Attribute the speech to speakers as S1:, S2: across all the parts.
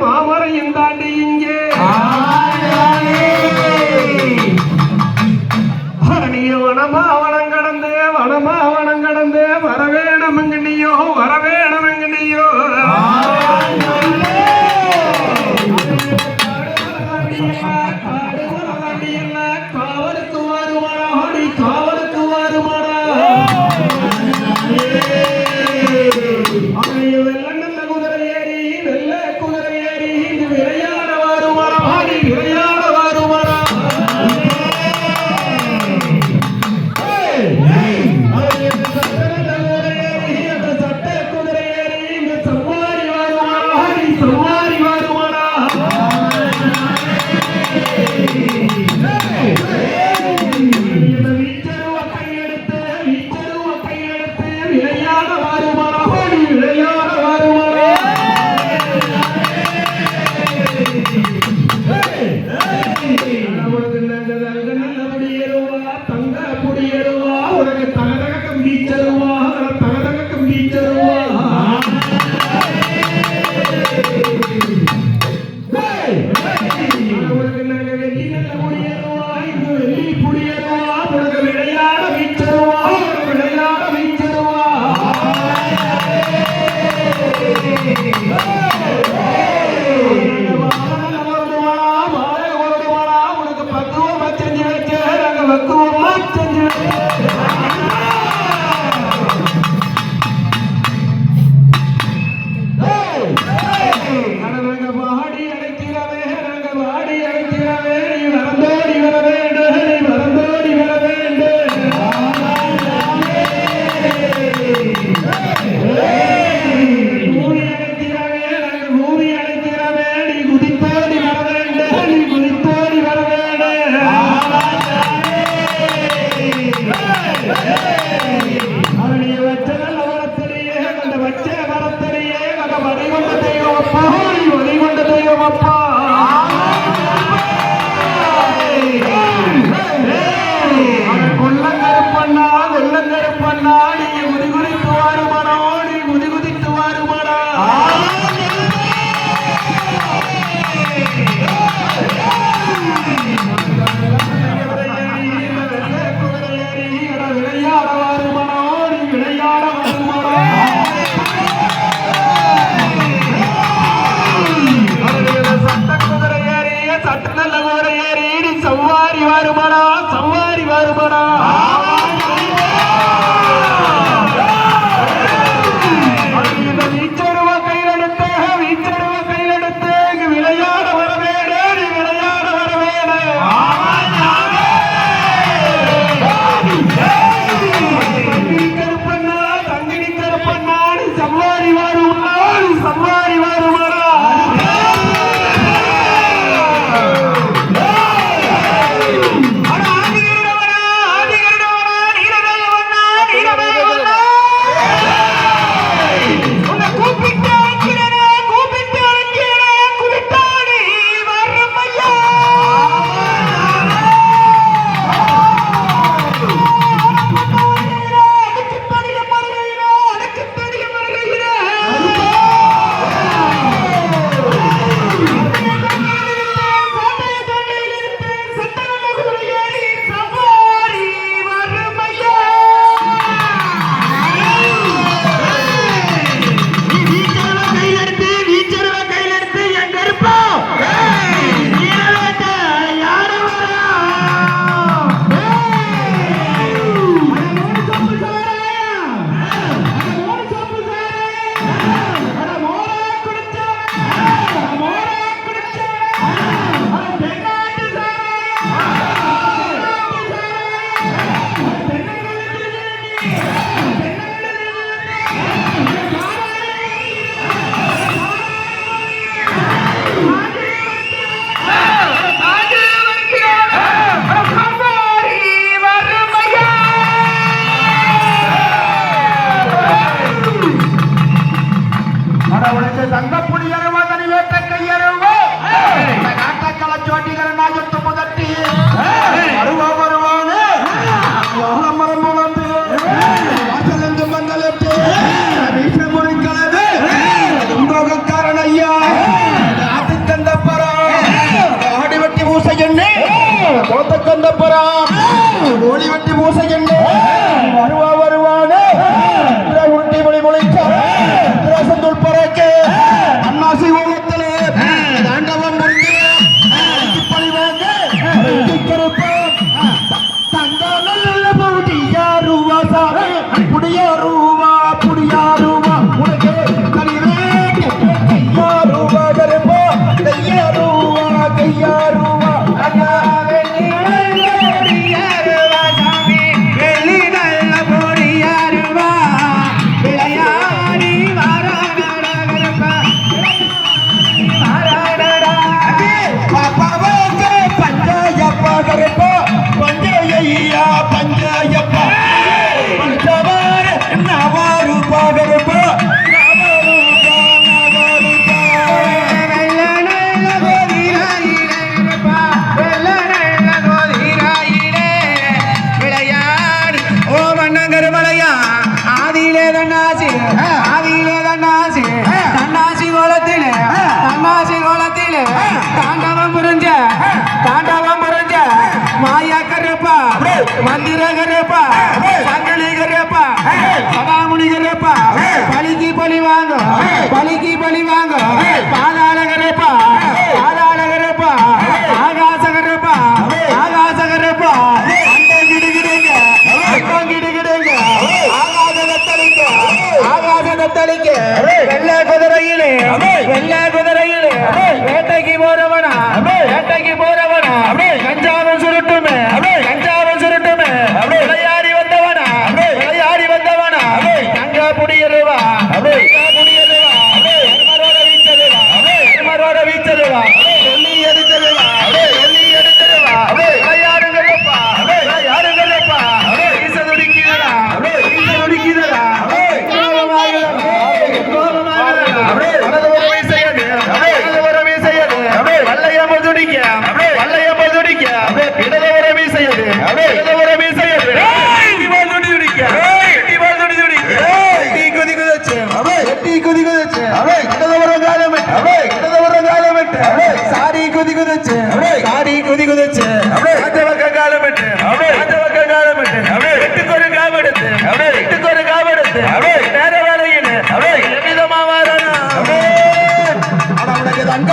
S1: மாமரையும் தாண்டி இங்கே. நீயோ வனமா வனம் கடந்து வனமா வனம் கடந்து வரவேணம் நீயோ வரவேணம் நீயோ காவலுக்கு வருமானா ಅವಳಿಗೆ ಸಂಘ ಪುಡಿಯರುವ ದನಿವೇಟ ಕೈಯರುವ
S2: ನಾಟಕಗಳ ಚೋಟಿಗರ ನಾಯತ್ತು ಮೊದಟ್ಟಿ ಬರುವ ಬರುವಾನೆ ಮರಮೂಲಂತೆ ವಾಸಲೆಂದು ಮಂಗಲೆಟ್ಟು ವೀಕ್ಷ ಮುರಿಗಳದೆ ತುಂಬೋಗ ಕಾರಣಯ್ಯ ಆತಕ್ಕಂದ ಪರ ಆಡಿ ಬಟ್ಟಿ ಮೂಸೆಯಣ್ಣೆ ಕೋತಕ್ಕಂದ ಪರ ಓಡಿ ಬಟ್ಟಿ ಮೂಸೆಯಣ್ಣೆ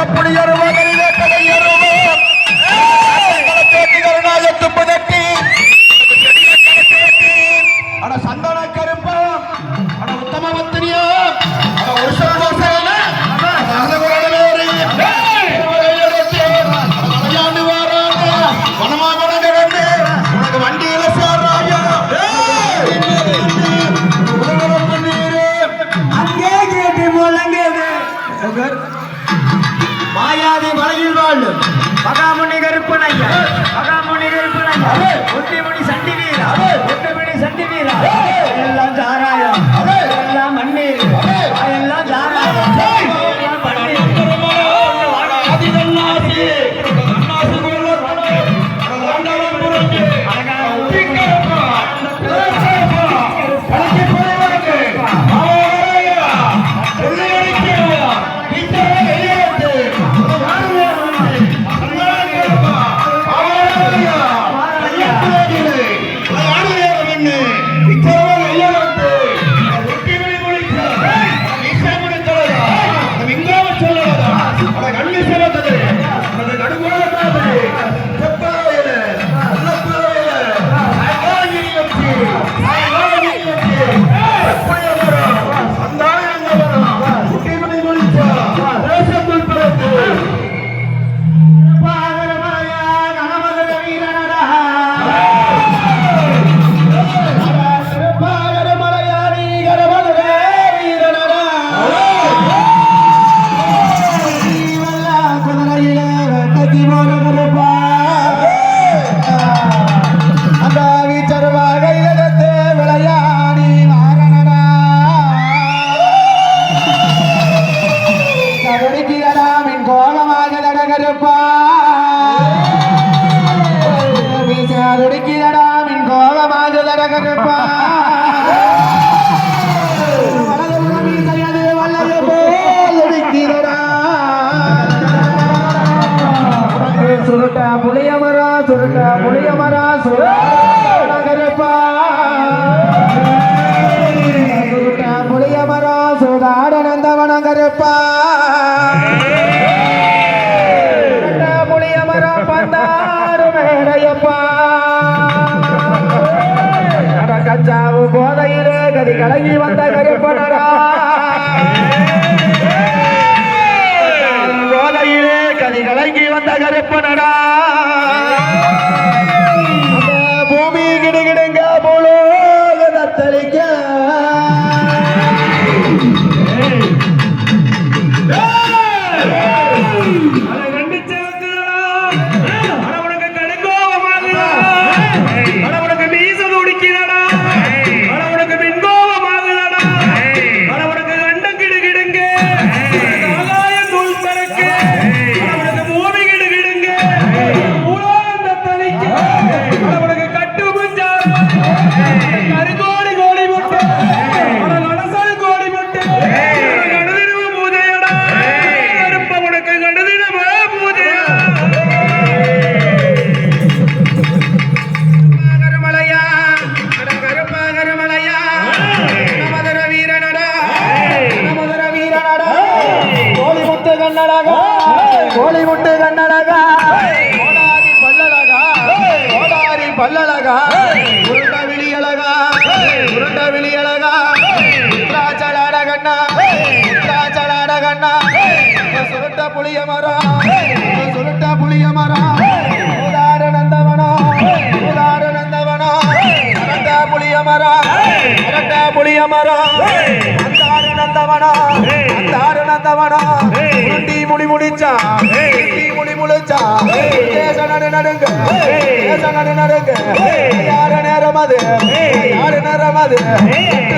S2: உனக்கு
S3: கோலமாக சுடாடனந்தவனங்கருப்பா ahora கண்ணழகா. கோழி முட்டு கண்ணழகா. கோடாரி பல்லழகா. கோடாரி பல்லழகா. உருண்ட விழியழகா உருண்ட விழியழகா இந்திராச்சலாட கண்ணா இந்திராச்சலாட கண்ணா சுருட்ட புளிய மரம். சுருட்ட புளிய மரம். உதார நந்தவனா. புளிய மரம். புளிய மரம். நந்தவனா அந்தாரு நந்தவனா முண்டி முடி முடிச்சா? முண்டி முடி முழிச்சா? நடு நடுங்க. நடு நடுங்க. யாரு நேரம் அது? யாரு நேரம் அது?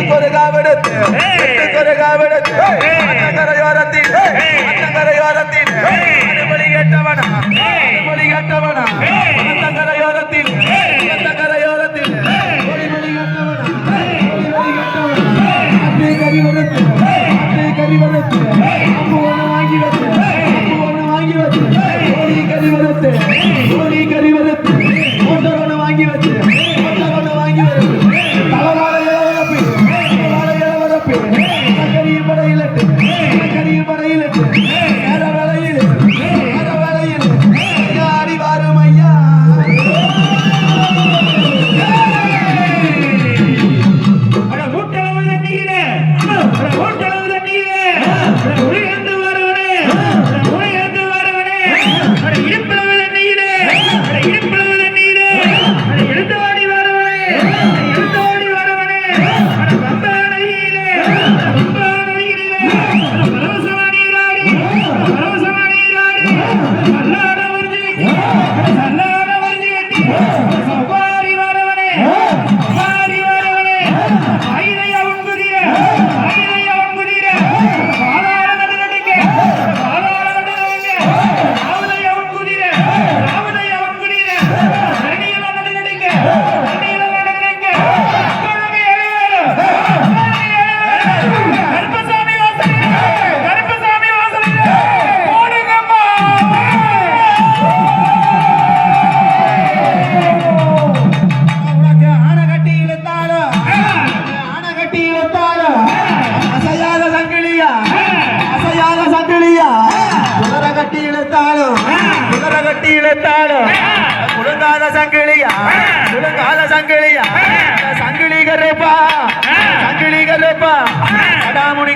S3: கொருகா விடுத்து. கொருகா மொழி கேட்டவனா? மொழி கேட்டவனா? கரையோரத்தில்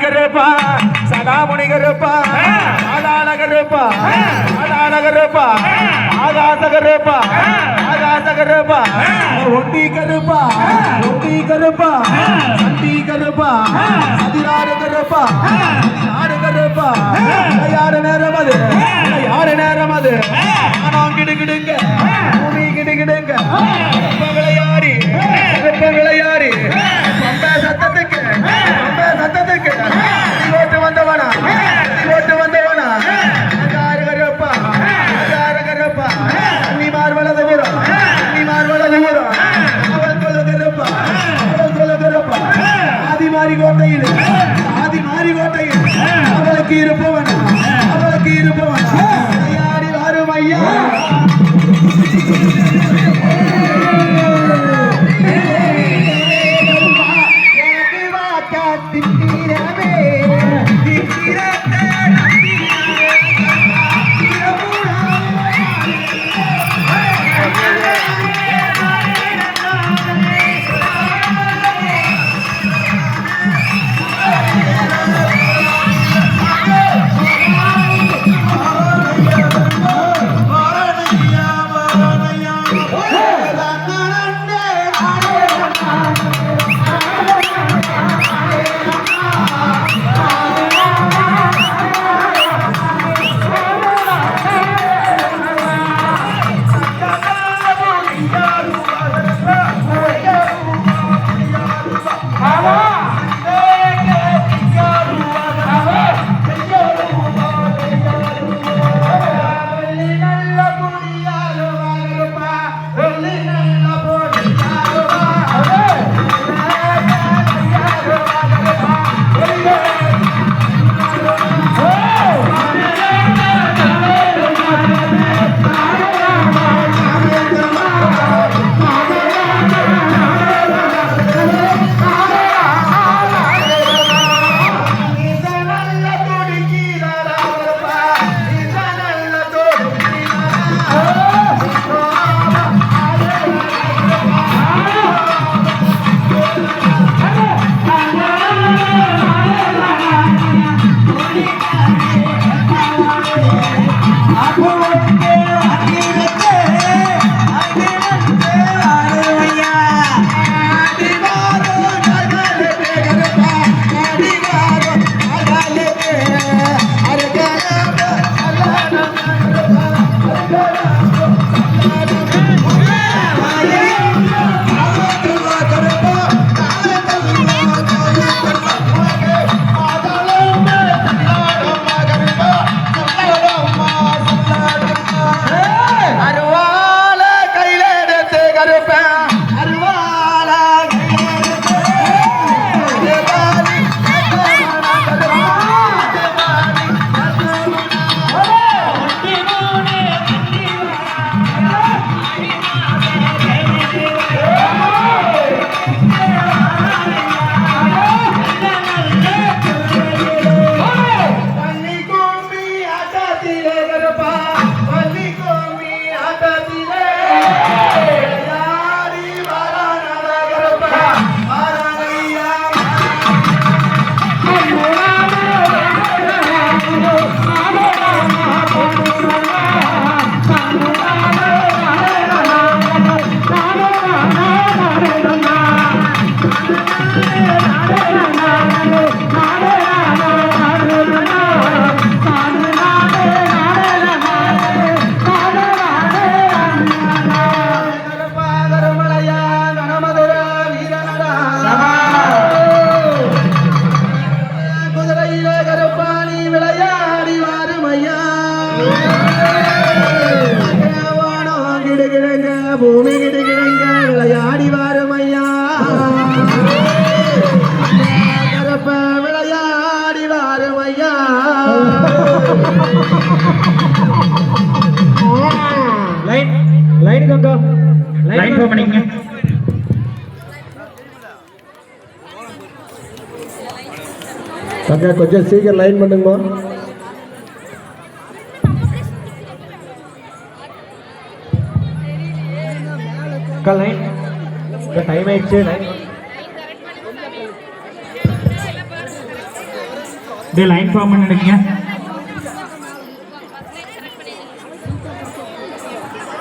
S3: நகரப்பா சதா முனிகரப்பா ஆதா நகரப்பா ஆதா நகரப்பா ஆதா நகரப்பா ஆதா நகரப்பா ஒட்டி கருப்பா ஒட்டி கருப்பா சந்தி கருப்பா பதினாறு கருப்பா ஆறு கருப்பா யாரு நேரம் அது யாரு நேரம் அது ஆனா கிடுகிடுங்க ஐயா. Line line Ganga. Line go பண்ணிங்க
S4: அக்கா கொஞ்சம் சீக்கிரம் லைன் பண்ணுங்கம்மா. லைன் டைம் ஆயிடுச்சு லைன்
S5: બે લાઈન પ્રમાણે અહીંયા.